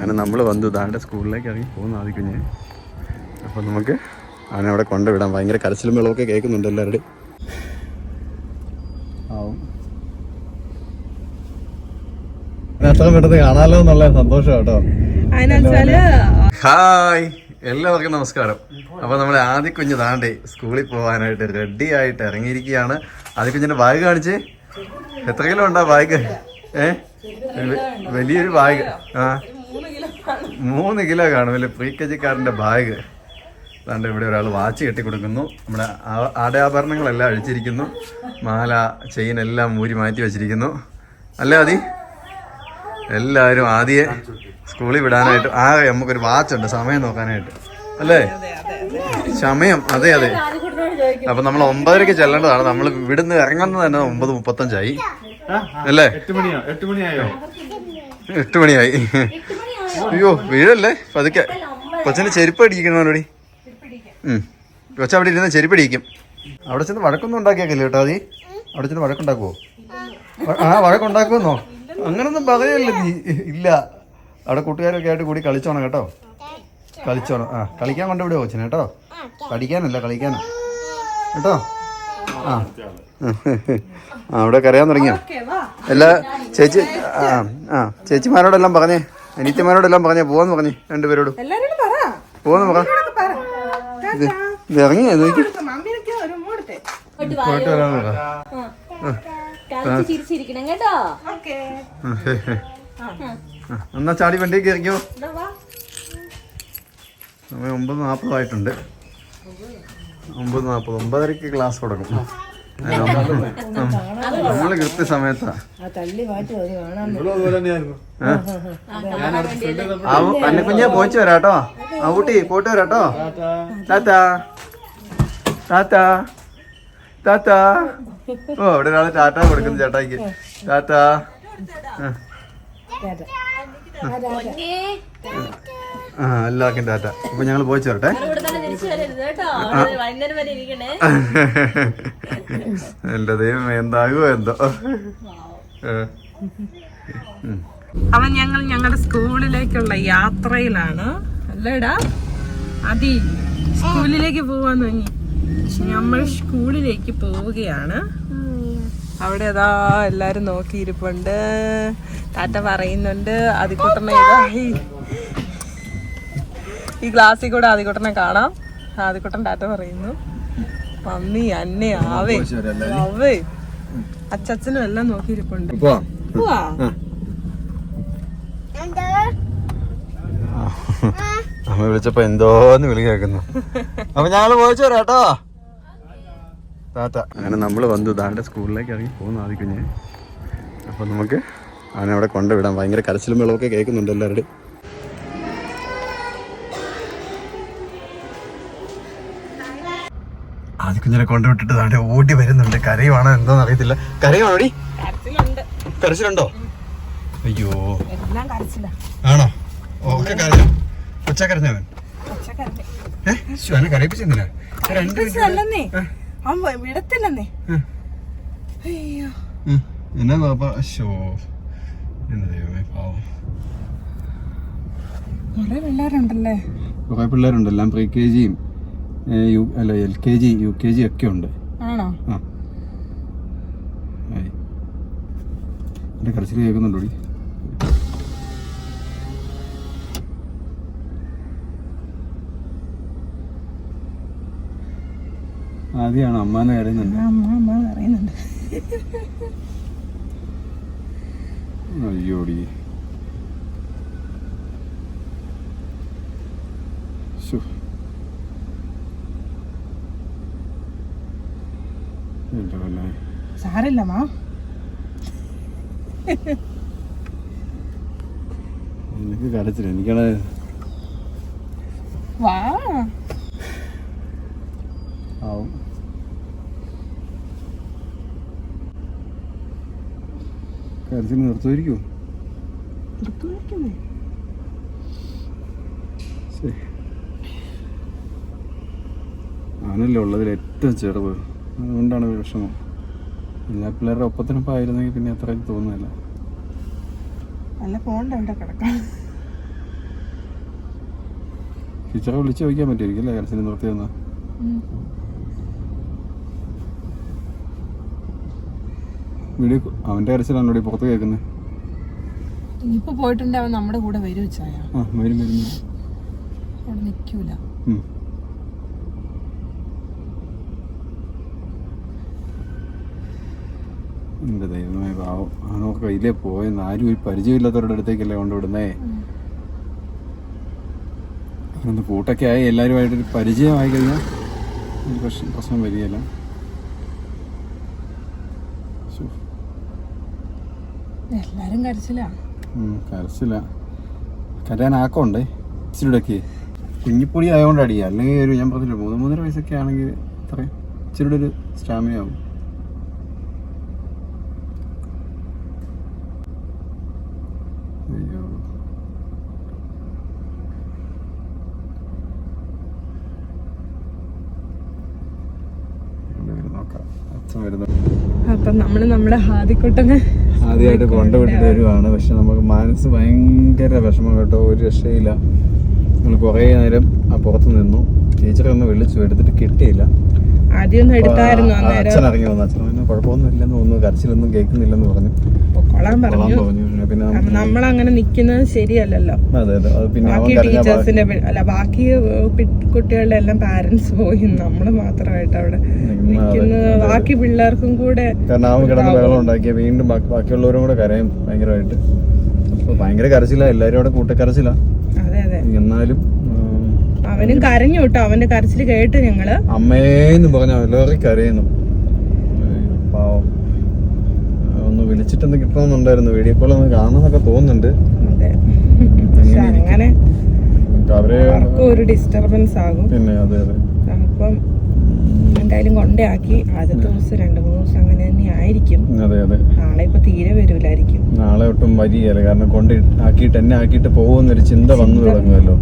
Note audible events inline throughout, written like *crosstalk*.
അങ്ങനെ നമ്മൾ വന്നു. താഴെ സ്കൂളിലേക്ക് ഇറങ്ങി പോകുന്ന ആദ്യക്കുഞ്ഞ് അപ്പോൾ നമുക്ക് അവനെ അവിടെ കൊണ്ടുവിടാം. ഭയങ്കര കരച്ചിലും വെള്ളമൊക്കെ കേൾക്കുന്നുണ്ട് എല്ലാവരുടെയും. ആവും. എത്ര പെട്ടെന്ന് കാണാലോ എന്നുള്ള സന്തോഷം കേട്ടോ. അതിനെച്ചാൽ ഹായ്. എല്ലാവർക്കും നമസ്കാരം. അപ്പൊ നമ്മുടെ ആദ്യ കുഞ്ഞ് താണ്ടി സ്കൂളിൽ പോകാനായിട്ട് റെഡി ആയിട്ട് ഇറങ്ങിയിരിക്കുകയാണ്. ആദ്യ കുഞ്ഞിന്റെ ബാഗ് കാണിച്ച്. എത്ര കിലോ ഉണ്ടാ ബാഗ് ഏ? വലിയൊരു ബാഗ് ആ. മൂന്ന് കിലോ കാണുമല്ലേ പ്രീ കെ ജിക്കാരന്റെ ബാഗ്. അതാണ്ട് ഇവിടെ ഒരാൾ വാച്ച് കെട്ടി കൊടുക്കുന്നു നമ്മുടെ ആടയാഭരണങ്ങളെല്ലാം അഴിച്ചിരിക്കുന്നു. മാല ചെയിൻ എല്ലാം ഊരി മാറ്റി വെച്ചിരിക്കുന്നു. അല്ലേ ആദി? എല്ലാവരും ആദ്യേ സ്കൂളിൽ വിടാനായിട്ട് ആ നമുക്കൊരു വാച്ച് ഉണ്ട് സമയം നോക്കാനായിട്ട്. അല്ലേ? സമയം അതെ അതെ. അപ്പൊ നമ്മൾ ഒമ്പതരക്ക് ചെല്ലേണ്ടതാണ്. നമ്മൾ ഇവിടുന്ന് ഇറങ്ങുന്നത് തന്നെ ഒമ്പത് മുപ്പത്തഞ്ചായി. അല്ലേ? എട്ട് മണിയായി. അയ്യോ വീഴല്ലേ? പതുക്കെ. കൊച്ചിന് ചെരുപ്പ് അടിക്കണോടി ഉം. കൊച്ചു അവിടെ ഇരുന്ന് ചെരുപ്പ് അടിക്കും. അവിടെ ചെന്ന് വഴക്കൊന്നും ഉണ്ടാക്കിയേക്കില്ല കേട്ടോ അതി അവിടെ ചെന്ന് വഴക്കുണ്ടാക്കുവോ? ആ വഴക്കുണ്ടാക്കുമെന്നോ? അങ്ങനൊന്നും പറയല്ല നീ. ഇല്ല. അവിടെ കൂട്ടുകാരൊക്കെ ആയിട്ട് കൂടി കളിച്ചോണം കേട്ടോ. കളിച്ചോണം. ആ കളിക്കാൻ കൊണ്ടുവിടെ കൊച്ചിനെ കേട്ടോ? പഠിക്കാനല്ല കളിക്കാനാ. കേട്ടോ? ആ. ആ അവിടെ കരയാൻ തുടങ്ങിയോ? എല്ലാ ചേച്ചി ആ ആ ചേച്ചിമാരോടെല്ലാം പറഞ്ഞേ. അനിത്യമാരോടെല്ലാം പറഞ്ഞേ പോവാന്ന് പറഞ്ഞു രണ്ടുപേരോടും. പോവാന്ന് പറ. ഇറങ്ങി ഇത് നോക്കി. പോയിട്ട് പറ. എന്നാ ചാടി വണ്ടി കയറിക്കോ സമയം ഒമ്പത് നാൽപ്പതായിട്ടുണ്ട്. ഒമ്പത് നാൽപ്പത് ഒമ്പതരക്ക് ക്ലാസ് തുടങ്ങും. നമ്മൾ കൃത്യസമയത്താ. അന്നക്കുഞ്ഞെ പോയിച്ചു വരാട്ടോ. ആ ഊട്ടി പോയിട്ട് വരാട്ടോ. താത്താ താത്താ താത്താ ഓ അവിടെ ഒരാൾ ടാറ്റ കൊടുക്കുന്നു ചേട്ടായിക്ക്. ടാറ്റാ. ആ. ആ എല്ലാവർക്കും ടാറ്റ. അപ്പൊ ഞങ്ങൾ പോയിച്ചു വരട്ടെ *laughs* എന്റെ ദൈവം എന്താകുമോ എന്തോ. അവൻ ഞങ്ങൾ ഞങ്ങളുടെ സ്കൂളിലേക്കുള്ള യാത്രയിലാണ്. അല്ലേടാ? അതി സ്കൂളിലേക്ക് പോവാന്ന് തുടങ്ങി നമ്മൾ സ്കൂളിലേക്ക് പോവുകയാണ്. അവിടെ അതാ എല്ലാരും നോക്കിയിരിപ്പുണ്ട്. താറ്റ പറയുന്നുണ്ട് ആദിക്കുട്ടനെ ഇതാ ഈ- ഗ്ലാസ്സിൽ കൂടെ ആദിക്കുട്ടനെ കാണാം. ആദിക്കുട്ടൻ ടാറ്റ പറയുന്നു. മമ്മി അന്നെ ആവേ ആവേ അച്ചച്ചനും എല്ലാം നോക്കിയിരിപ്പുണ്ട്. പോവാം പോവാ അമ്മ വിളിച്ചപ്പോ എന്തോന്ന് വിളി കേൾക്കുന്നു. അപ്പൊ ഞങ്ങൾ പോയിച്ചു വരാട്ടോ താത്ത അങ്ങനെ നമ്മൾ വന്നു. താന്റെ സ്കൂളിലേക്ക് ഇറങ്ങി പോകുന്ന ആദ്യ കുഞ്ഞ് അപ്പൊ നമുക്ക് അവനെ അവിടെ കൊണ്ടുവിടാം. ഭയങ്കര കരച്ചിലും വെള്ളമൊക്കെ കേൾക്കുന്നുണ്ട് എല്ലാവരുടെയും ആദ്യക്കുഞ്ഞിനെ കൊണ്ടുവിട്ടിട്ട് താണ്ടെ ഓടി വരുന്നുണ്ട്. കരയുവാണോ എന്തോന്ന് അറിയത്തില്ല. കരയുവാണോടി കരച്ചിലുണ്ട്. അയ്യോ. ആണോ? ഓക്കെ കരഞ്ഞോ? കൊച്ചാ കരഞ്ഞവൻ ഏഹ് കരയിപ്പിച്ചെന്തിനാ? വിടത്തില്ലെന്നേ. അയ്യോ. ഉം. എന്നാ പാപ്പ? ഷോ എന്റെ ദൈവമേ പാവം. കുറെ പിള്ളേരുണ്ടല്ലേ? കുറെ പിള്ളേരുണ്ട്. എല്ലാം പ്രീ കെ ജിയും. യു അല്ല L K G U K G ഒക്കെ ഉണ്ട്. ആണോ? ആ. എന്റെ കരച്ചിൽ കേൾക്കുന്നുണ്ടോ ആദ്യമാണ് അമ്മാനെ കരയുന്നുണ്ട് അമ്മ അമ്മ പറയുന്നുണ്ട്. അയ്യോടി. എന്റെ കൊല്ലേ. സാരില്ല മാ. എനിക്ക് കടച്ചില്ല എനിക്കാണ് വാ. ആവും. കരച്ചിൽ നിർത്തുമായിരിക്കുമോ എടുത്തുവയ്ക്കുന്നേ ശരി. ആണല്ലോ ഉള്ളതിൽ ഏറ്റവും ചെറുത് അതുകൊണ്ടാണ് ഒരു വിഷമം. എല്ലാ പിള്ളേരുടെ ഒപ്പത്തിനൊപ്പം ആയിരുന്നെങ്കിൽ പിന്നെ അത്ര തോന്നുന്നില്ല. പോണ്ട കിടക്കാം. ടീച്ചറെ വിളിച്ച് ചോദിക്കാൻ പറ്റുമായിരിക്കും അല്ലേ? കരച്ചിൽ നിർത്തിയെന്ന്. വീഡിയോ അവന്റെ കരച്ചിലാണ് ഇവിടെ പുറത്ത് കേൾക്കുന്നത് ഇനിയിപ്പോ പോയിട്ടുണ്ട് അവൻ നമ്മുടെ കൂടെ വരും ചായ. വരും വരും. അവിടെ നിക്കൂല എന്റെ ദൈവമേ പാവം. നമുക്ക് കയ്യിലേ പോയെന്ന് ആരും ഒരു പരിചയമില്ലാത്തവരുടെ അടുത്തേക്കല്ലേ കൊണ്ടുവിടുന്നേ? അങ്ങനെ കൂട്ടൊക്കെ ആയി എല്ലാവരുമായിട്ടൊരു പരിചയമായി കഴിഞ്ഞാൽ പ്രശ്നം പ്രശ്നം വരികയില്ല. എല്ലാരും കരച്ചില്ല കരച്ചില്ല കരയാൻ ആക്കമുണ്ടേ? ഇച്ചിരിടൊക്കെ കുഞ്ഞിപ്പൊടി ആയതുകൊണ്ട് അടിയാ അല്ലെങ്കിൽ ഒരു ഞാൻ പറഞ്ഞില്ല മൂന്ന് മൂന്നര വയസ്സൊക്കെ ആണെങ്കിൽ ഇത്രയും ഇച്ചിരി ഒരു സ്റ്റാമിന ആവും അയ്യോ ഇവിടെ വരും നോക്കാം. അച്ഛൻ വരുന്നു അപ്പൊ നമ്മൾ നമ്മുടെ ഹാദിക്കുട്ടനെ ആദ്യമായിട്ട് കൊണ്ടുവിട്ടിട്ട് വരുവാണ്. പക്ഷെ നമുക്ക് മനസ്സ് ഭയങ്കര വിഷമം കേട്ടോ. ഒരു രക്ഷയില്ല. നമ്മൾ കുറേ നേരം ആ പുറത്ത് നിന്നു. ടീച്ചറെ ഒന്ന് വിളിച്ചു. എടുത്തിട്ട് കിട്ടിയില്ല. അച്ഛൻ ഇറങ്ങി വന്നു. അച്ഛൻ പറഞ്ഞു കുഴപ്പമൊന്നും ഇല്ലെന്ന് തോന്നുന്നു. കരച്ചിലൊന്നും കേൾക്കുന്നില്ലെന്ന് പറഞ്ഞു. കൊള്ളാൻ പറഞ്ഞു. നമ്മൾ അങ്ങനെ നിക്കുന്നത് ശരിയല്ലല്ലോ. ബാക്കി ടീച്ചേഴ്സിന്റെ അല്ല ബാക്കി കുട്ടികളുടെ എല്ലാം പാരന്റ്സ് പോയി. നമ്മൾ മാത്രമായിട്ട് അവിടെ നിൽക്കുന്നത് ബാക്കി പിള്ളേർക്കും കൂടെ വീണ്ടും ബാക്കി- ബാക്കിയുള്ളവരും കൂടെ കരയും ഭയങ്കരമായിട്ട്. ഭയങ്കര കരച്ചില്ല എല്ലാരും അവിടെ കൂട്ടക്കരച്ചില്ല എന്നാലും അവനും കരഞ്ഞു കേട്ടോ. അവന്റെ കരച്ചിൽ കേട്ട് ഞങ്ങൾ. അമ്മേന്ന് പറഞ്ഞു എല്ലാവരും കരയുന്നു അയ്യോ, പാവം ആ, ഒന്ന് വിളിച്ചിട്ടൊന്ന് കിട്ടണമെന്നുണ്ടായിരുന്നു വീഡിയോ കോൾ ഒന്ന് കാണാന്നൊക്കെ തോന്നുന്നുണ്ട്. അങ്ങനെ ഒരു ഡിസ്റ്റർബൻസ് ആകും. പിന്നെ അതെ അതെ. അപ്പം എന്തായാലും കൊണ്ടയാക്കി. ആദ്യത്തെ ദിവസം രണ്ടു മൂന്ന് ദിവസം അങ്ങനെ തന്നെ ആയിരിക്കും. അതെ അതെ. നാളെ ഇപ്പൊ തീരെ വരൂലായിരിക്കും. നാളെ ഒട്ടും വരികയല്ല. കാരണം കൊണ്ട് ആക്കിയിട്ട് എന്നെ ആക്കിയിട്ട് പോകുമെന്നൊരു ചിന്ത വന്നു തുടങ്ങുമല്ലോ.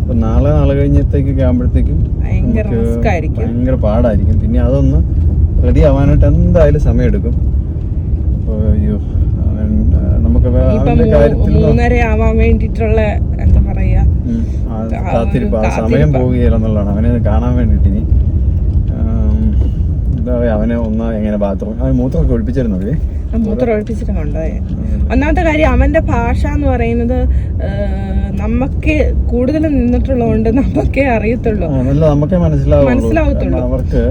അപ്പൊ നാളെ നാളെ കഴിഞ്ഞത്തേക്കൊക്കെ ആകുമ്പോഴത്തേക്കും ഭയങ്കര ഭയങ്കര പാടായിരിക്കും. പിന്നെ അതൊന്ന് റെഡി ആവാനായിട്ട് എന്തായാലും സമയമെടുക്കും. അയ്യോ നമുക്ക് മൂന്നര ആവാൻ വേണ്ടിട്ടുള്ള എന്താ പറയാ കാത്തിരിപ്പ് സമയം. പോവുകയില്ലെന്നുള്ളതാണ് അവനെ കാണാൻ വേണ്ടിട്ട് ഇനി. എന്താ പറയാ അവനെ ഒന്ന് എങ്ങനെ ബാത്റൂം അവൻ മൂത്രമൊക്കെ ഒഴിപ്പിച്ചിരുന്നത് മൂത്രം ഒഴിപ്പിച്ചിട്ട് ഒന്നാമത്തെ കാര്യം അവന്റെ ഭാഷ എന്ന് പറയുന്നത് നമുക്ക് കൂടുതൽ നിന്നിട്ടുള്ളതുകൊണ്ട് നമുക്കേ അറിയത്തുള്ളൂ മനസ്സിലാവത്തുള്ളൂ. അവർക്ക്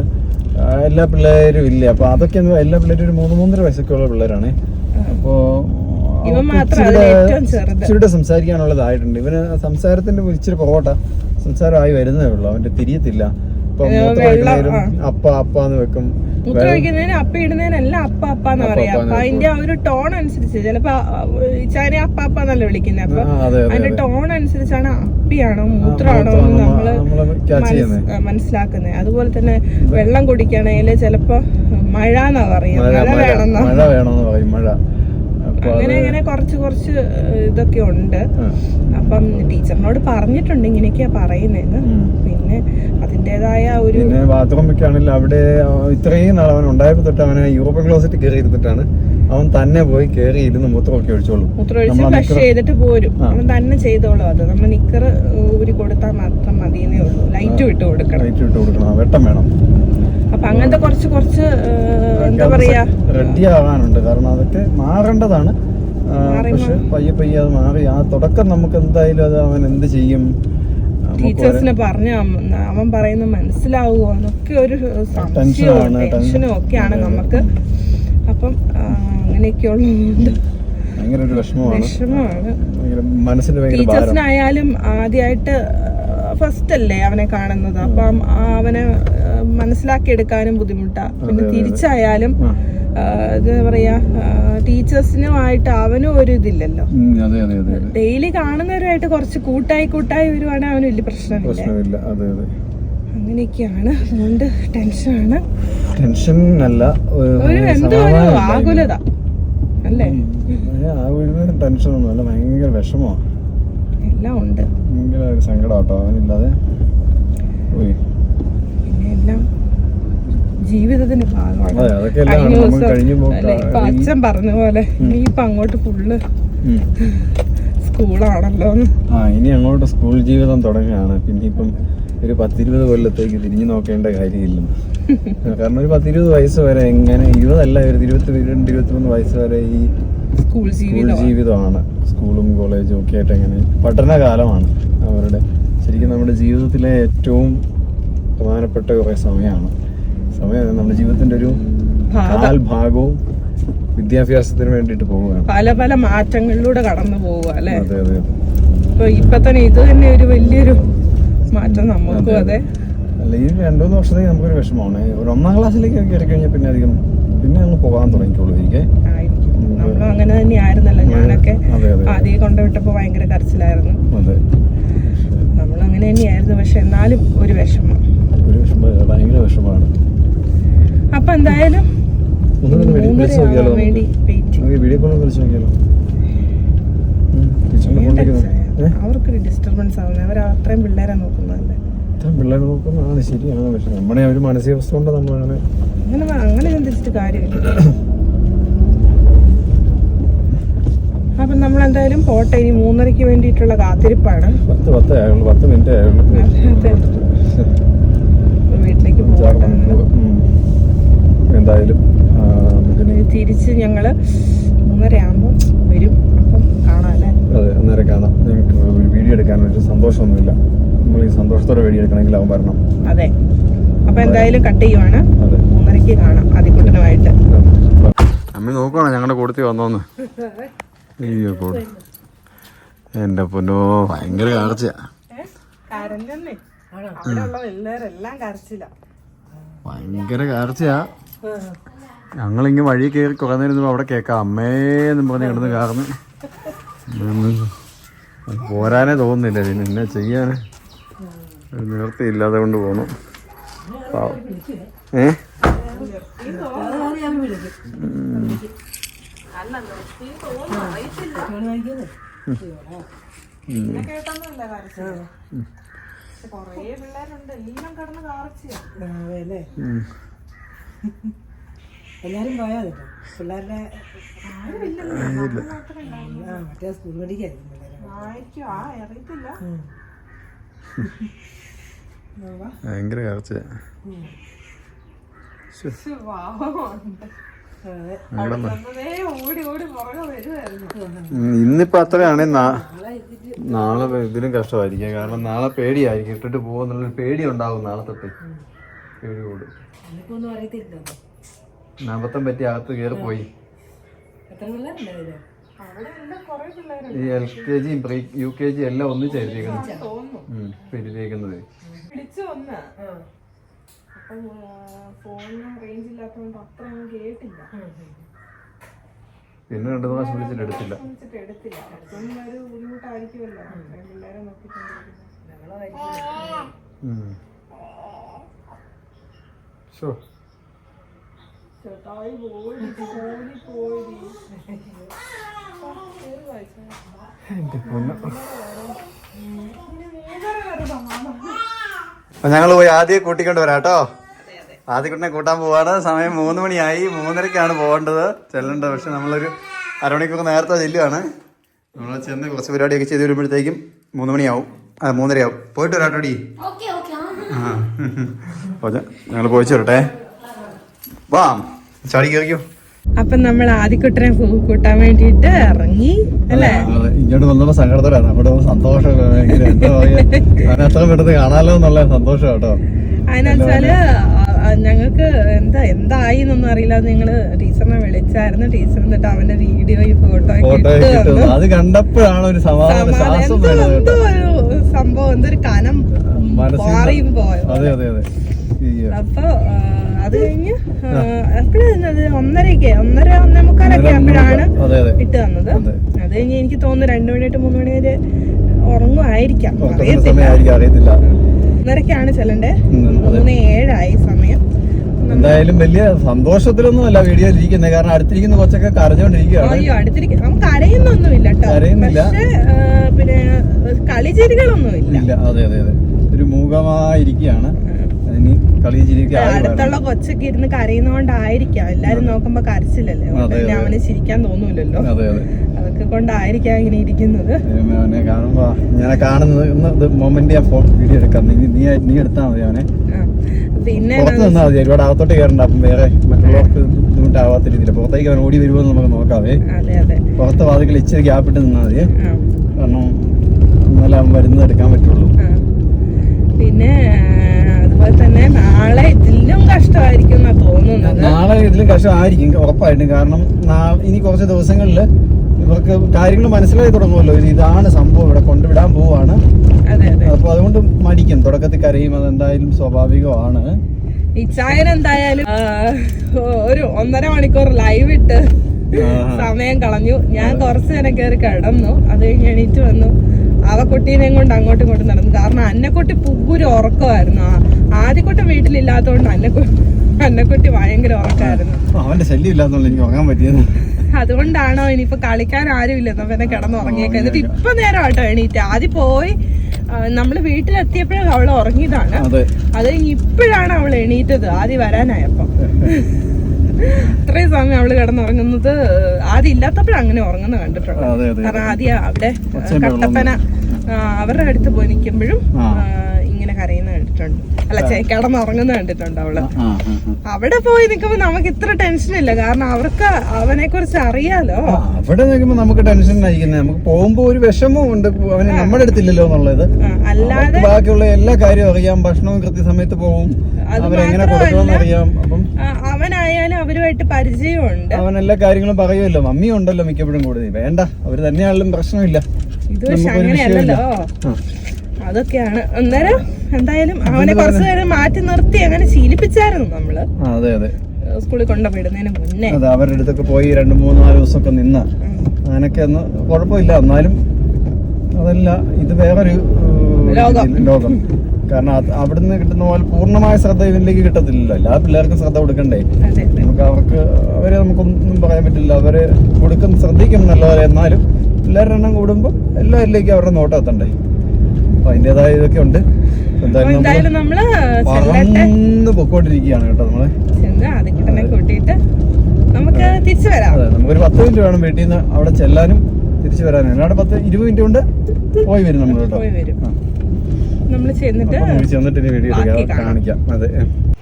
എല്ലാ പിള്ളേരും ഇല്ല? അപ്പൊ അതൊക്കെ എല്ലാ പിള്ളേരും ഒരു മൂന്ന് മൂന്നര വയസ്സൊക്കെ ഉള്ള പിള്ളേരാണ്. അപ്പോ. ഇച്ചിരിയുടെ സംസാരിക്കാനുള്ളതായിട്ടുണ്ട്. ഇവന് സംസാരത്തിന്റെ ഇച്ചിരി പൊറോട്ട സംസാരമായി വരുന്നേ ഉള്ളൂ. അവന്റെ തിരിയത്തില്ല. ആ. അപ്പ അപ്പ എന്ന് വെക്കും മൂത്രം ഒഴിക്കുന്നതിന് അപ്പ ഇടുന്നതിനെല്ലാം അപ്പ അപ്പ എന്ന് അപ്പ പറയാം. അപ്പ അപ്പൊ അതിന്റെ ആ ഒരു ടോൺ അനുസരിച്ച് ചിലപ്പോ ഇച്ചാനെ അപ്പ അപ്പ എന്നല്ല വിളിക്കുന്നത് അപ്പൊ അതിന്റെ അതെ. ടോൺ അനുസരിച്ചാണ് അപ്പിയാണോ മൂത്രമാണോ മൂത്രം എന്ന് നമ്മ- നമ്മൾ മനസ്സിലാക്കുന്നത് അതുപോലെ തന്നെ വെള്ളം കുടിക്കണേൽ ചിലപ്പോ മഴ എന്നാ പറയാ മഴ വേണമെന്നാ? പറയും മഴ. അപ്പൊ അങ്ങനെ ഇങ്ങനെ അങ്ങനെ കുറച്ച് കുറച്ച് ഇതൊക്കെ ഉണ്ട്. അപ്പം ടീച്ചറിനോട് പറഞ്ഞിട്ടുണ്ട് ഇങ്ങനെയൊക്കെയാ പറയുന്നതെന്ന് പിന്നെ അതിന്റെതായ ഒരു പിന്നെ ബാത്റൂമൊക്കെ ആണെങ്കിൽ അവിടെ ഇത്രയും നാൾ അവൻ ഉണ്ടായപ്പോ തൊട്ട് അവനെ യൂറോപ്യൻ ക്ലോസറ്റ് കയറി ഇരുന്നിട്ടാണ് അവൻ തന്നെ പോയി കയറി ഇരുന്ന് മൂത്രമൊക്കെ ഒഴിച്ചോളൂ. മൂത്രമൊഴിച്ച് ഫ്ലഷ് ചെയ്തിട്ട് പോരും. അവൻ തന്നെ ചെയ്തോളൂ അത്. നമ്മൾ നിക്കർ ഊരി കൊടുത്താൽ മാത്രം മതിയെന്നേ ഉള്ളൂ. ലൈറ്റ് വിട്ട് കൊടുക്കണം. ലൈറ്റ് ഇട്ട് കൊടുക്കണം. വെട്ടം വേണം. അപ്പൊ അങ്ങനത്തെ കുറച്ച് കുറച്ച് എന്താ പറയാ? റെഡി ആവാനുണ്ട്. കാരണം അതൊക്കെ മാറേണ്ടതാണ്. പക്ഷെ പയ്യെ പയ്യെ അത് മാറി. ആ തുടക്കം നമുക്ക് എന്തായാലും അത് അവൻ എന്ത് ചെയ്യും? ടീച്ചേഴ്സിനെ പറഞ്ഞു അവൻ പറയുന്നത് മനസ്സിലാവുമോ? എന്നൊക്കെ ഒരു സംശയവും ടെൻഷനും ഒക്കെയാണ് നമുക്ക്. അപ്പം അങ്ങനെയൊക്കെ അങ്ങനെയൊക്കെയുള്ളതുകൊണ്ട് ഭയങ്കര ഒരു വിഷമമാണ്. മനസ്സിന് ടീച്ചേഴ്സിനായാലും ആദ്യമായിട്ട് ഫസ്റ്റ് അല്ലേ അവനെ കാണുന്നത്? അപ്പം അവനെ മനസ്സിലാക്കി മനസ്സിലാക്കിയെടുക്കാനും ബുദ്ധിമുട്ടാ. പിന്നെ തിരിച്ചായാലും എന്താ പറയാ ടീച്ചേഴ്സിനുമായിട്ട് അവനും ഒരു ഇതില്ലല്ലോ. ഡെയിലി കാണുന്നവരുമായിട്ട് കുറച്ച് കൂട്ടായി കൂട്ടായി വരുവാണെങ്കിൽ അവന് വലിയ പ്രശ്നമില്ല. അങ്ങനെയൊക്കെയാണ്. അതുകൊണ്ട് ടെൻഷനാണ്. ടെൻഷൻ അല്ല ഒരു എന്തോ ഒരു ആകുലത. അല്ലേ? ടെൻഷൻ ഒന്നുമല്ല ഭയങ്കര വിഷമമാണ് എല്ലാം ഉണ്ട്. എല്ലാം ജീവിതത്തിന്റെ ഭാഗമാണ്. ഇപ്പൊ അച്ഛൻ പറഞ്ഞ പോലെ ഇനിയിപ്പൊ അങ്ങോട്ട് ഫുള്ള് സ്കൂളാണല്ലോ ഇനി അങ്ങോട്ട് സ്കൂൾ ജീവിതം തുടങ്ങുകയാണ്. പിന്നെ ഇപ്പം ഒരു പത്തിരുപത് കൊല്ലത്തേക്ക് തിരിഞ്ഞു നോക്കേണ്ട കാര്യമില്ല. *laughs* കാരണം ഒരു പത്തിരുപത് വയസ്സ് വരെ എങ്ങനെ ഇരുപതല്ല ഒരു ഇരുപത്തി രണ്ട് ഇരുപത്തിമൂന്ന് വയസ്സ് വരെ ഈ സ്കൂൾ ജീവിതമാണ്. സ്കൂളും കോളേജും ഒക്കെ ആയിട്ട് അങ്ങനെ പഠനകാലമാണ് അവരുടെ ശരിക്കും നമ്മുടെ ജീവിതത്തിലെ ഏറ്റവും പ്രധാനപ്പെട്ട കുറേ സമയമാണ്. സമയം നമ്മുടെ ജീവിതത്തിന്റെ ഒരു. കാൽ ഭാഗവും വിദ്യാഭ്യാസത്തിന് വേണ്ടിയിട്ട് പോവുകയാണ്. പല പല മാറ്റങ്ങളിലൂടെ കടന്നു പോവുക അല്ലേ? അതെ അതെ അതെ. ഇപ്പൊ ഇപ്പൊ തന്നെ ഇത് തന്നെ ഒരു വലിയൊരു മാറ്റം നമുക്കും അതെ അല്ല ഈ രണ്ടു മൂന്ന് വർഷത്തേക്ക് നമുക്കൊരു വിഷമമാണ്. ഒരു ഒന്നാം ക്ലാസ്സിലേക്ക് കയറി കഴിഞ്ഞാൽ പിന്നെ അധികം പിന്നെ അങ്ങ് പോകാൻ തുടങ്ങിക്കോളൂ എനിക്ക് നമ്മളും അങ്ങനെ തന്നെ ആയിരുന്നല്ലോ ഞാനൊക്കെ ആദ്യം കൊണ്ടുവിട്ടപ്പോ ഭയങ്കര കരച്ചിലായിരുന്നു. നമ്മൾ അങ്ങനെ തന്നെയായിരുന്നു പക്ഷെ എന്നാലും ഒരു വിഷമം. ഭയങ്കര വിഷമമാണ്. അപ്പൊ എന്തായാലും? അവർക്കൊരു ഡിസ്റ്റർബൻസ് ആവുന്നത് അവർ അത്രയും പിള്ളേരെ നോക്കുന്നതല്ലേ പിള്ളേരെ നോക്കുന്നതാണ് ശരിയാണ്. പക്ഷെ നമ്മുടെ ആ ഒരു മാനസികാവസ്ഥ കൊണ്ട് നമ്മളങ്ങനെ അങ്ങനെ ഒന്നും അങ്ങനെ ചിന്തിച്ചിട്ട് കാര്യമില്ല. *coughs* അപ്പൊ നമ്മൾ എന്തായാലും പോട്ടെ ഇനി മൂന്നരയ്ക്ക് വേണ്ടിയിട്ടുള്ള കാത്തിരിപ്പാണ്. പത്ത് പത്ത് ആയുള്ളൂ പത്ത് മിനിറ്റ് ആയുള്ളൂ വീട്ടിലേക്ക് പോകട്ടെ. എന്തായാലും തിരിച്ച് ഞങ്ങൾ മൂന്നര ആകുമ്പോൾ വരും. അപ്പം കാണാം അല്ലേ? അതെ അന്നേരം കാണാം. ഞങ്ങൾക്ക് ഒരു വീഡിയോ എടുക്കാൻ ഒരു സന്തോഷമൊന്നുമില്ല. നമ്മൾ ഈ സന്തോഷത്തോടെ വീഡിയോ എടുക്കണമെങ്കിൽ അവൻ വരണം. അതെ. അപ്പൊ എന്തായാലും കട്ട് ചെയ്യുവാണ്. അതെ. മൂന്നരയ്ക്ക് കാണാം. അതിക്കുട്ടനുമായിട്ട് അമ്മ നോക്കുവാണോ ഞങ്ങളുടെ കൂട്ടത്തിൽ വന്നോന്ന്? *laughs* അയ്യോ കൂടെ എന്റെ പൊന്നോ ഭയങ്കര കാർച്ചയാ ഭയങ്കര കാർച്ചയാ ഞങ്ങളിങ്ങ് വഴി കയറി കുറേ നേരം അവിടെ കേൾക്കാം അമ്മേന്നും പറഞ്ഞ് കിടന്ന് കാർന്ന് പോരാനേ തോന്നുന്നില്ല. പിന്നെ എന്നാ ചെയ്യാന്? നിവർത്തിയില്ലാതെ കൊണ്ട് പോണു. പാവം. ഏ കേട്ടൊന്നുമില്ല കരച്ചിൽ പക്ഷെ കൊറേ പിള്ളേരുണ്ട് എല്ലാം കിടന്ന് കാർച്ചയാ ഉം. എല്ലാരും പോയാ കേട്ടോ പിള്ളേരുടെ ആ മറ്റേ സ്കൂൾ *laughs* ഭയങ്കര കാർച്ചയാ. പക്ഷെ ഇന്നിപ്പോ അത്രയാണ് നാളെ ഇതിലും കഷ്ടമായിരിക്കും. കാരണം നാളെ പേടിയായിരിക്കും. ഇട്ടിട്ട് പോകുന്നുള്ള പേടി ഉണ്ടാവും നാളെ തൊട്ട്. പേടി കൂടും. അബദ്ധം പറ്റി അകത്ത് കയറി പോയി. ഈ എൽ കെ ജിയും പ്രീ യു കെ ജി എല്ലാം ഒന്നിച്ചായിരിക്കുന്നത് പെരുതേക്കുന്നത് അപ്പം ഫോണിന് റേഞ്ച് ഇല്ലാത്തതുകൊണ്ട് അത്ര അങ്ങ് കേട്ടില്ല. പിന്നെ രണ്ടു പ്രാവശ്യം വിളിച്ചിട്ട് എടുത്തില്ല. വിളിച്ചിട്ട് എടുത്തില്ല. ഒരു ബുദ്ധിമുട്ടായിരിക്കുമല്ലോ. പിള്ളേരെ. ചേട്ടായി പോയി പോയി പോയി. എന്റെ പൊന്നോ. അപ്പൊ ഞങ്ങൾ പോയി ആദ്യം കൂട്ടിക്കൊണ്ട് വരാം കേട്ടോ. ആദ്യക്കുട്ടിനെ കൂട്ടാൻ പോവാണ്. സമയം മൂന്ന് മണിയായി. മൂന്നരക്കാണ് പോകേണ്ടത്. ചെല്ലേണ്ടത് പക്ഷെ നമ്മളൊരു അരമണിക്കൂർ നേരത്തെ ചെല്ലുവാണ്. നമ്മൾ ചെന്ന് കുറച്ച് പരിപാടിയൊക്കെ ചെയ്ത് വരുമ്പോഴത്തേക്കും മൂന്ന് മണിയാവും. ആ മൂന്നരയാവും. പോയിട്ട് വരാട്ടോടി. Okay okay. ആ. ഞങ്ങൾ പോയിച്ചു വരട്ടെ. വാ. ചാടി കയറിക്കോ അപ്പൊ നമ്മൾ ആദ്യക്കുട്ടനെ കൂട്ടാൻ വേണ്ടിട്ട് ഇറങ്ങി അല്ലേ? ഇങ്ങോട്ട് വന്നപ്പോ സങ്കടത്തോടാണ് അവിടെ സന്തോഷം എന്താ പറയാ? അത്ര പെട്ടെന്ന് കാണാലോ എന്നുള്ള സന്തോഷം കേട്ടോ അതിനെച്ചാൽ ഞങ്ങൾക്ക് എന്താ എന്തായി എന്നൊന്നും അറിയില്ല. നിങ്ങൾ ടീച്ചറിനെ വിളിച്ചായിരുന്നു. ടീച്ചർ എന്നിട്ട് അവന്റെ വീഡിയോയും ഫോട്ടോയും ഫോട്ടോ. അത് കണ്ടപ്പോഴാണ് ഒരു എന്തോ സംഭവം എന്തൊരു കനം മാറിയും പോയോ. അപ്പൊ അത് കഴിഞ്ഞ് എപ്പോഴത് ഒന്നരക്ക് ഒന്നര ഒന്നേ മുക്കാലൊക്കെ ആകുമ്പോഴാണ് ഇട്ട് തന്നത്. അതെ. കഴിഞ്ഞ് എനിക്ക് തോന്നുന്നു രണ്ടു മണി തൊട്ട് മൂന്ന് മണി വരെ ഉറങ്ങുമായിരിക്കാം. അറിയത്തില്ല. ഒന്നരക്കാണ് ചെല്ലണ്ടേ. മൂന്ന് ഏഴായി സമയം. എന്തായാലും വലിയ സന്തോഷത്തിലൊന്നും അല്ല വീഡിയോ ഇരിക്കുന്നത് കാരണം അടുത്തിരിക്കുന്ന കൊച്ചൊക്കെ കരഞ്ഞോണ്ടിരിക്കുകയാണ് അയ്യോ അടുത്തിരിക്കും നമുക്ക് കരയുന്നൊന്നുമില്ല കരയുന്നില്ല. പിന്നെ കളിചിരികളൊന്നുമില്ല. ഇല്ല അതെ അതെ അതെ. ഒരു മൂകമായിരിക്കുകയാണ്. ഇനി കളി അടുത്തുള്ള കൊച്ചൊക്കെ ഇരുന്ന് കരയുന്നോണ്ടായിരിക്കാം. എല്ലാരും നോക്കുമ്പോ കരച്ചില്ലല്ലേ. അവന് ചിരിക്കാൻ തോന്നൂലല്ലോ. അതെ അതെ. അതൊക്കെ കൊണ്ടായിരിക്കാം ഇങ്ങനെ ഇരിക്കുന്നത്. ദൈവമേ, അവനെ കാണുമ്പോ ഞാൻ കാണുന്നത് മൊമെന്റ് ഞാൻ വീഡിയോ എടുക്കാം. നീ നീ എടുത്താൽ മതി അവനെ. പിന്നെ പുറത്ത് നിന്നാൽ മതി. ഒരുപാട് അകത്തോട്ട് കയറണ്ട. അപ്പം വേറെ മറ്റുള്ളവർക്ക് ബുദ്ധിമുട്ടാവാത്ത രീതിയിൽ പുറത്തേക്ക് അവൻ ഓടി വരുമോ നമുക്ക് നോക്കാവേ അതെ അതെ. പുറത്തെ വാതിൽ ഇച്ചിരി ഗ്യാപ്പിട്ട് നിന്നാൽ മതി ആ, കാരണം എന്നാലേ അവൻ വരുന്നത് എടുക്കാൻ പറ്റുള്ളൂ. പിന്നെ അതുപോലെ തന്നെ നാളെ ഇതിലും കഷ്ടമായിരിക്കും എന്നാ തോന്നുന്നത്. നാളെ ഇതിലും കഷ്ടമായിരിക്കും ഉറപ്പായിട്ടും. കാരണം ഇനി കുറച്ച് ദിവസങ്ങളിൽ ഇവർക്ക് കാര്യങ്ങൾ മനസ്സിലായി തുടങ്ങുമല്ലോ. ഇത് ഇതാണ് സംഭവം ഇവിടെ കൊണ്ടുവിടാൻ പോവാണ് അപ്പൊ അതുകൊണ്ട് മടിക്കും. തുടക്കത്തിൽ കരയും അതെന്തായാലും സ്വാഭാവികമാണ്. ഇച്ചായൻ എന്തായാലും ഒരു ഒന്നര മണിക്കൂർ ലൈവ് ഇട്ട് സമയം കളഞ്ഞു. ഞാൻ കുറച്ചു നേരം കയറി കിടന്നു. അത് കഴിഞ്ഞ് എണീറ്റ് വന്നു. അവക്കുട്ടീനെയും കൊണ്ട് അങ്ങോട്ടും ഇങ്ങോട്ടും നടന്നു. കാരണം അന്നക്കുട്ടി പുകൂര് ഉറക്കമായിരുന്നു. ആദ്യക്കുട്ടി വീട്ടിലില്ലാത്തതുകൊണ്ട് അന്നക്കുട്ടി അന്നക്കുട്ടി ഭയങ്കര ഉറക്കമായിരുന്നു. അവന്റെ ശല്യം എനിക്ക് ഉറങ്ങാൻ പറ്റിയത് അതുകൊണ്ടാണോ ഇനിയിപ്പോ കളിക്കാൻ ആരും ഇല്ല. പിന്നെ കിടന്ന് ഉറങ്ങിയേക്ക എന്നിട്ട് ഇപ്പൊ നേരം ആട്ടോ എണീറ്റ്. ആദ്യം പോയി നമ്മൾ വീട്ടിലെത്തിയപ്പോഴും അവൾ ഉറങ്ങിയതാണ്. അതെ. ഇപ്പോഴാണ് അവൾ എണീറ്റത്. ആദ്യം വരാനായപ്പോ. അത്രയും സമയം അവൾ കിടന്നുറങ്ങുന്നത് ആദ്യം ഇല്ലാത്തപ്പോഴും അങ്ങനെ ഉറങ്ങുന്നത് കണ്ടിട്ടുണ്ട് കാരണം ആദ്യം അവിടെ കട്ടപ്പന അവരുടെ അടുത്ത് പോയി നിൽക്കുമ്പോഴും ഇങ്ങനെ കരയുന്ന കണ്ടിട്ടുണ്ട്. അല്ല കിടന്നുറങ്ങുന്ന കണ്ടിട്ടുണ്ട് അവൾ. അവിടെ പോയി നിൽക്കുമ്പോ നമുക്ക് ഇത്ര ടെൻഷൻ ഇല്ല. കാരണം അവർക്ക് അവനെ കുറിച്ച് അറിയാലോ അവിടെ നിൽക്കുമ്പോ നമുക്ക് ടെൻഷൻ ആയിരിക്കുന്നത് നമുക്ക് പോകുമ്പോ ഒരു വിഷമവും ഉണ്ട്. അവന് നമ്മുടെ അടുത്തില്ലല്ലോ എന്നുള്ളത്. അല്ലാതെ ബാക്കിയുള്ള എല്ലാ കാര്യവും അറിയാം. ഭക്ഷണവും കൃത്യസമയത്ത് പോകും അവരെങ്ങനെ കൊടുക്കണമെന്ന് അറിയാം. അപ്പം അവനായാലും അവരുമായിട്ട് പരിചയമുണ്ട്. അവൻ എല്ലാ കാര്യങ്ങളും പറയുമല്ലോ. മമ്മി ഉണ്ടല്ലോ മിക്കപ്പോഴും കൂടുതൽ. വേണ്ട അവർ തന്നെയാണെങ്കിലും പ്രശ്നമില്ല. ഇത് പക്ഷെ അങ്ങനെയല്ലല്ലോ. അതൊക്കെയാണ്. അന്നേരം എന്തായാലും അവനെ കുറച്ചു നേരം മാറ്റി നിർത്തി അങ്ങനെ ശീലിപ്പിച്ചായിരുന്നു നമ്മൾ. അതെ അതെ. സ്കൂളിൽ കൊണ്ടുപോയിടുന്നതിന് മുന്നേ. അതെ അവരുടെ അടുത്തൊക്കെ പോയി രണ്ട് മൂന്ന് നാല് ദിവസമൊക്കെ നിന്ന. അങ്ങനൊക്കെ ഒന്ന് കുഴപ്പമില്ല. എന്നാലും അതല്ല ഇത് വേറൊരു ലോകം. കാരണം അവിടുന്ന് കിട്ടുന്ന പോലെ പൂർണമായ ശ്രദ്ധ ഇവനിലേക്ക് കിട്ടത്തില്ലല്ലോ. എല്ലാ പിള്ളേർക്കും ശ്രദ്ധ കൊടുക്കണ്ടേ? നമുക്ക് അവർക്ക് അവരെ നമുക്കൊന്നും പറയാൻ പറ്റില്ല. അവർ കൊടുക്കുന്ന ശ്രദ്ധിക്കും നല്ലപോലെ. എന്നാലും പിള്ളേരുടെ എണ്ണം കൂടുമ്പോൾ എല്ലാവരിലേക്കും അവരുടെ നോട്ടം എത്തണ്ടേ അപ്പൊ അതിന്റെതായ ഇതൊക്കെ ഉണ്ട്. എന്തായാലും നമ്മൾ പറന്ന് പൊക്കോണ്ടിരിക്കുകയാണ് കേട്ടോ നമ്മൾ. കൂട്ടിയിട്ട് നമുക്ക് തിരിച്ചു വരാം. അതെ നമുക്കൊരു പത്ത് മിനിറ്റ് വേണം വീട്ടിൽ നിന്ന് അവിടെ ചെല്ലാനും തിരിച്ചു വരാനും. അല്ലാണ്ട് പത്ത് ഇരുപത് മിനിറ്റ് കൊണ്ട് പോയി വരും നമ്മൾ കേട്ടോ. നമ്മൾ ചെന്നിട്ട് ഇനി വീഡിയോ കാണിക്കാം. അതെ.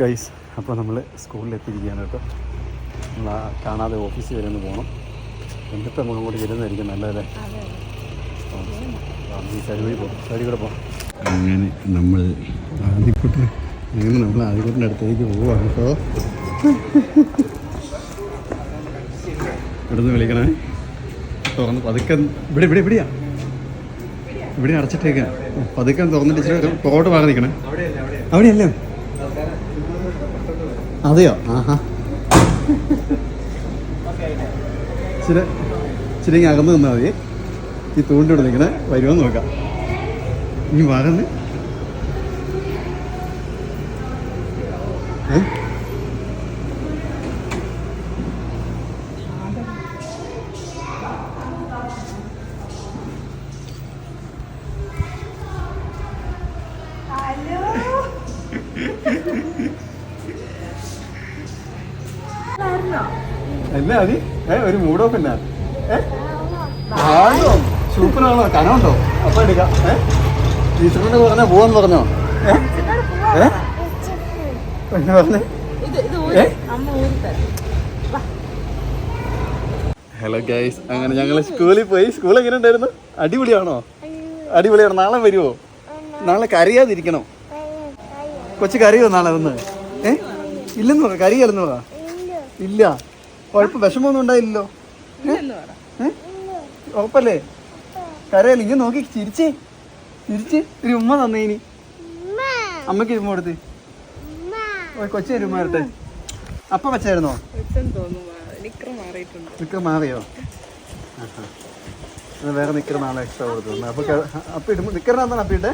ഗൈസ് അപ്പോൾ നമ്മൾ സ്കൂളിൽ എത്തിയിരിക്കുകയാണ് കേട്ടോ നമ്മൾ കാണാതെ ഓഫീസിൽ വരെ ഒന്ന് പോകണം എന്നിട്ട് നമുക്ക് അങ്ങോട്ട് വരുന്നതായിരിക്കും നല്ലതല്ലേ? അങ്ങനെ നമ്മൾ ആദ്യക്കുട്ടൻ അങ്ങനെ നമ്മൾ ആദ്യക്കുട്ടന്റെ അടുത്തേക്ക് പോവാണ് കേട്ടോ. ഇവിടുന്ന് വിളിക്കണേ. തുറന്ന് പതുക്കെ ഇവിടെ ഇവിടെ ഇവിടെയാ. ഇവിടെ അടച്ചിട്ടേക്ക. പതുക്കെ തുറന്നിട്ട് ഇച്ചിരി പുറകോട്ട് മാറി നിൽക്കണേ. അവിടെയല്ലേ? അതെയോ? ആഹാ. ഇച്ചിരി ഇച്ചിരി അകന്നു നിന്നാൽ മതി. ഈ തൂണ്ടിവിടെ നിൽക്കണേ. വരുമെന്ന് നോക്കാം. ഇനി വാങ്ങന്ന് ഏ എന്നാ മതി ഏ ഓഫ് ആണോ? സൂപ്പറാണോ? കനമുണ്ടോ അപ്പൊ എടുക്കാം. ഏ? ടീച്ചറിനോട് പറഞ്ഞാ പോവാന്ന് പറഞ്ഞോ? ഏ? എന്നാ പറഞ്ഞേ? ഹലോ ഗൈസ് അങ്ങനെ ഞങ്ങൾ സ്കൂളിൽ പോയി. സ്കൂൾ എങ്ങനെ ഉണ്ടായിരുന്നു? അടിപൊളിയാണോ? അടിപൊളിയാണോ? നാളെ വരുമോ നാളെ കരയാതിരിക്കണോ? കൊച്ചു കരയോ നാളെ വന്ന്? ഏ? ഇല്ലെന്ന് പറ കരയല്ലെന്ന് പറ? ഇല്ല. കുഴപ്പം വിഷമമൊന്നും ഉണ്ടായില്ലല്ലോ? ഉറപ്പല്ലേ? കരയല്ലേ? ഇങ്ങനെ നോക്കി ചിരിച്ചേ. ചിരിച്ച് ഒരു ഉമ്മ തന്നേനി. അമ്മയ്ക്ക് അമ്മയ്ക്ക് ഉമ്മ കൊടുത്ത്. ഒരു കൊച്ചു ഉമ്മ വരട്ടെ അപ്പ വെച്ചായിരുന്നോ തോന്നുന്നു നിക്കർ മാറിയോ. വേറെ നിക്കർ നാളെ എക്സ്ട്രാ കൊടുത്തു അപ്പൊ അപ്പൊ ഇടുമ്പോ നിക്കറിനാന്നാണ് അപ്പ ഇട്ടെ?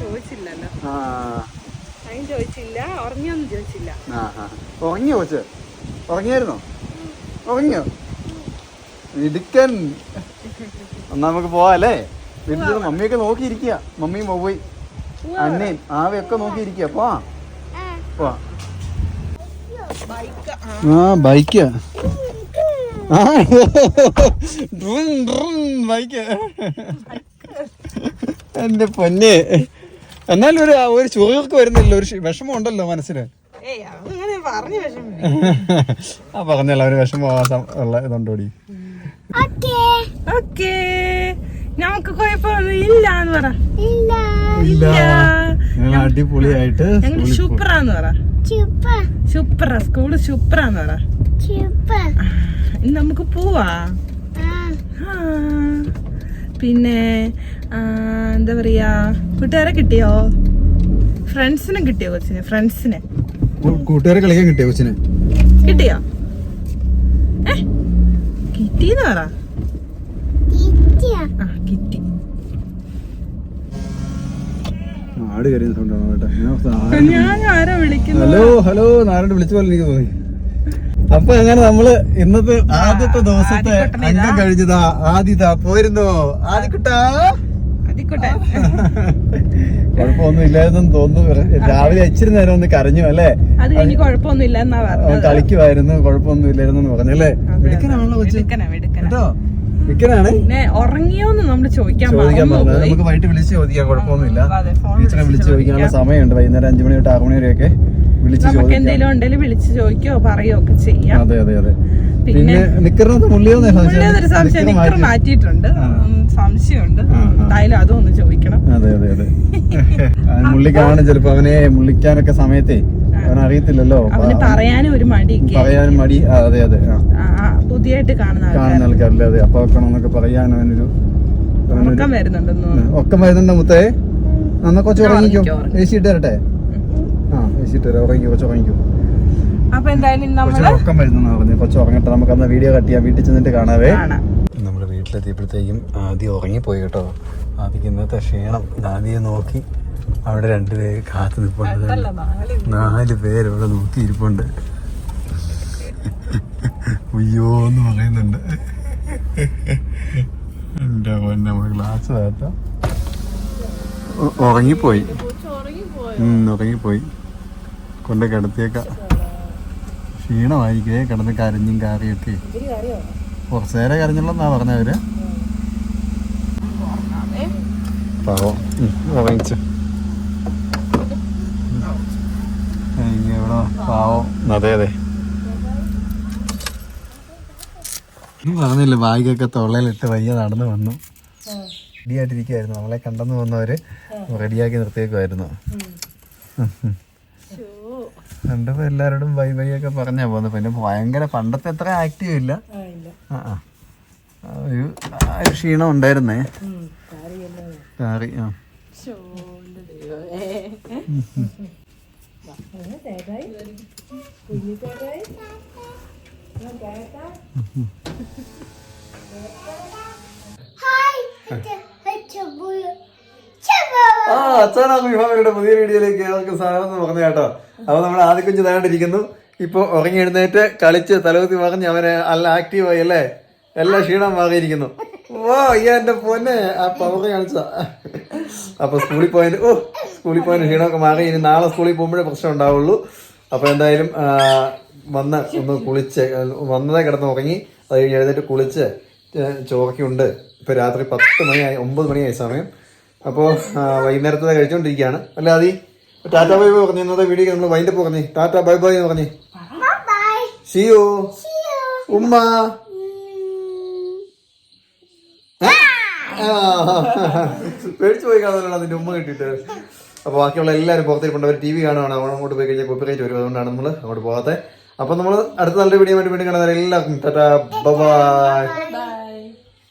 ചോദിച്ചില്ലല്ലോ. ആ. അതിന് ചോദിച്ചില്ല ഉറങ്ങിയൊന്നും ചോദിച്ചില്ല. ആ ആ ഉറങ്ങിയോ കൊച്ച്? ഉറങ്ങിയായിരുന്നോ? ഉറങ്ങിയോ? ഇടുക്കൻ. എന്നാ നമുക്ക് പോവാല്ലേ? വീട്ടിൽ മമ്മിയൊക്കെ നോക്കിയിരിക്കുക. മമ്മിയും പോയി. അന്നയും ആവയൊക്കെ നോക്കിയിരിക്കുക. പോവാ. ആ ബൈക്ക്. ആ. ബൈക്ക്. എന്റെ പൊന്നെ. എന്നാലും ഒരു ഒരു ചോദ്യമൊക്കെ വരുന്നില്ല. ഒരു വിഷമം ഉണ്ടല്ലോ വിഷമം ആ പറഞ്ഞല്ലോ ഒരു വിഷമം ഉള്ള ഇതുണ്ടോടി? ഓക്കേ. നമുക്ക് കുഴപ്പമൊന്നും ഇല്ല എന്ന് പറ. ഇല്ല. ഞങ്ങൾ അടിപൊളിയായിട്ട് ഞങ്ങൾ സൂപ്പറാന്ന് പറ. സൂപ്പറാ സ്കൂൾ സൂപ്പറാന്ന് പറ. സൂപ്പർ നമുക്ക് പോവാ. പിന്നെ എന്താ പറയാ കൂട്ടുകാരെ കിട്ടിയോ? ഫ്രണ്ട്സിനെ കിട്ടിയോ കൊച്ചിന്? ഫ്രണ്ട്സിനെ. കൂട്ടുകാരെ കളിക്കാൻ കിട്ടിയോ കൊച്ചിന്? കിട്ടിയോ? കിട്ടിന്ന് പറ. ആ കിട്ടി. ആട് കേട്ടോ ഞാൻ ഞാൻ ആരാ വിളിക്കുന്നത്? ഹലോ ഹലോ നാരായണ വിളിച്ച പോലെ എനിക്ക് തോന്നി. അപ്പൊ അങ്ങനെ നമ്മൾ ഇന്നത്തെ ആദ്യത്തെ ദിവസത്തെ അംഗം കഴിഞ്ഞതാ. ആദ്യതാ പോയിരുന്നോ? ആദ്യക്കുട്ടാ കുഴപ്പമൊന്നും തോന്നുന്നു. രാവിലെ ഇച്ചിരി നേരം ഒന്ന് കരഞ്ഞു അല്ലേ? അത് കഴിഞ്ഞ് കുഴപ്പമൊന്നും കളിക്കുമായിരുന്നു കുഴപ്പമൊന്നും ഇല്ലായിരുന്നു പറഞ്ഞല്ലേ മിടുക്കനാണല്ലോ കേട്ടോ? ഉറങ്ങിയോന്ന് നമ്മൾ ചോദിക്കാൻ ചോദിക്കാൻ പറഞ്ഞത്. നമുക്ക് വൈകിട്ട് വിളിച്ച് ചോദിക്കാം കുഴപ്പമൊന്നുമില്ല. ടീച്ചറെ വിളിച്ച് ചോദിക്കാനുള്ള സമയമുണ്ട്. വൈകുന്നേരം അഞ്ചു മണി തൊട്ട് ആറ് മണി വരെയൊക്കെ. വിളിച്ച് എന്തെങ്കിലും ഉണ്ടെങ്കിൽ വിളിച്ച് ചോദിക്കോ പറയോ ഒക്കെ ചെയ്യാം. അതെ അതെ അതെ. പിന്നെ നിക്കറിനകത്ത് സംശയം. നിക്കർ മാറ്റിയിട്ടുണ്ട്. സംശയമുണ്ട്. എന്തായാലും അതും ഒന്ന് ചോദിക്കണം. അതെ അതെ അതെ. *laughs* ആ, മുള്ളിക്കാണ് ചിലപ്പോ അവനെ മുള്ളിക്കാനൊക്കെ സമയത്തെ. അവനറിയത്തില്ലല്ലോ പറയാനും ഒരു മടിയൊക്കെ പറയാനും മടി. ആ, അതെ അതെ പുതിയായിട്ട് കാണുന്ന കാണുന്ന ആൾക്കാരില്ല അതെ. അപ്പൊ വെക്കണമെന്നൊക്കെ പറയാൻ അവനൊരു ഉറക്കം വരുന്നുണ്ടെന്ന് ഒക്കെ വരുന്നുണ്ടോ മുത്തേ? നന്നൊക്കെ ഉറങ്ങിക്കോ. ഉറങ്ങിക്കോ. ഇട്ട് തരട്ടെ ആ ഉറങ്ങി ഉറങ്ങിക്കോ അപ്പൊ എന്തായാലും ഉറക്കം പറഞ്ഞു. ഉറങ്ങട്ടെ. നമുക്ക് അന്ന് വീഡിയോ കട്ട് ചെയ്യാം. വീട്ടിൽ ചെന്നിട്ട് കാണാവേ. നമ്മൾ നമ്മുടെ വീട്ടിലെത്തിയപ്പോഴത്തേക്കും ആദ്യം ഉറങ്ങിപ്പോയി കേട്ടോ. ആദ്യം ഇന്നത്തെ ക്ഷീണം. ആദ്യം നോക്കി അവിടെ രണ്ടുപേര് കാത്തു നിൽപ്പുണ്ട് നാല് പേര്. ഇവിടെ നോക്കി ഇരിപ്പുണ്ട്. അയ്യോ എന്ന് പറയുന്നുണ്ട്. എന്റെ പൊന്നെ ഗ്ലാസ് കേട്ടോ. ഉറങ്ങിപ്പോയി. ഉറങ്ങിപ്പോയി? കൊണ്ട് കിടത്തിയേക്ക. ക്ഷീണമായിരിക്കേ കിടന്ന് കരഞ്ഞും കാറിയൊക്കെ. കുറച്ച് നേരം കരഞ്ഞുള്ളന്നാ പറഞ്ഞവര്. പാവം. അതെ അതെ. പറഞ്ഞില്ല ബാഗൊക്കെ തൊള്ളയിലിട്ട് വയ്യ നടന്നു വന്നു. റെഡിയായിട്ടിരിക്കുവായിരുന്നു നമ്മളെ കണ്ടെന്ന് വന്നവര് റെഡിയാക്കി നിർത്തിയേക്കുമായിരുന്നു കണ്ടപ്പോ എല്ലാരോടും ബൈ ബൈ ഒക്കെ പറഞ്ഞാ പോന്നു പിന്നെ ഭയങ്കര പണ്ടത്തെ അത്ര ആക്റ്റീവ് ഇല്ല. ആ ആ. ആ. ഒരു ആ ഒരു ക്ഷീണം ഉണ്ടായിരുന്നേ. കാറി ആ. ആ അച്ഛനാണ് വിഭാഗയുടെ പുതിയ വീഡിയോയിലേക്ക് ഏതൊക്കെ സ്വാഗതം പറഞ്ഞു കേട്ടോ. അപ്പൊ നമ്മൾ ആദ്യ കുഞ്ഞ് താണ്ടിരിക്കുന്നു ഇപ്പൊ ഉറങ്ങി എഴുന്നേറ്റ് കളിച്ച് തലകുത്തി പറഞ്ഞ് അവനെ നല്ല ആക്റ്റീവായി അല്ലേ? എല്ലാ ക്ഷീണം മാറിയിരിക്കുന്നു. വാ ഈ എന്റെ പൊന്നെ. ആ പവർ കാണിച്ച അപ്പൊ സ്കൂളിൽ പോയതിന് ഓ സ്കൂളിൽ പോയതിന് ക്ഷീണമൊക്കെ മാറി. ഇനി നാളെ സ്കൂളിൽ പോകുമ്പോഴേ പ്രശ്നം ഉണ്ടാവുള്ളൂ. അപ്പൊ എന്തായാലും വന്ന് ഒന്ന് കുളിച്ച് വന്നതേ കിടന്ന് ഉറങ്ങി. അത് കഴിഞ്ഞ് എഴുന്നേറ്റ് കുളിച്ച് ചോറൊക്കെയുണ്ട്. ഇപ്പൊ രാത്രി പത്ത് മണിയായി ഒമ്പത് മണിയായി സമയം. അപ്പോൾ വൈകുന്നേരത്തെ കഴിച്ചുകൊണ്ടിരിക്കുകയാണ് അല്ല ടാറ്റാ ബൈ ബൈ പറഞ്ഞു ഇന്നത്തെ വീഡിയോ നമ്മൾ വൈൻഡപ്പ് പറഞ്ഞു. ടാറ്റാ ബൈ ബൈ എന്ന് പറഞ്ഞു സിയോ ഉമ്മ. പേടിച്ചു പോയി കാണുമല്ലോ അതിന്റെ ഉമ്മ കിട്ടിയിട്ട്. അപ്പോൾ ബാക്കിയുള്ള എല്ലാവരും പുറത്തേക്ക് അവർ ടി വി കാണുകയാണ് അവൻ അങ്ങോട്ട് പോയി കഴിഞ്ഞാൽ കോപ്പിറേറ്റ് വരും. അതുകൊണ്ടാണ് നമ്മൾ അങ്ങോട്ട് പോകാത്തത്. അപ്പോൾ നമ്മൾ അടുത്ത നല്ല വീഡിയോ ആയിട്ട് വീണ്ടും കാണാൻ എല്ലാവർക്കും ടാറ്റാ ബൈ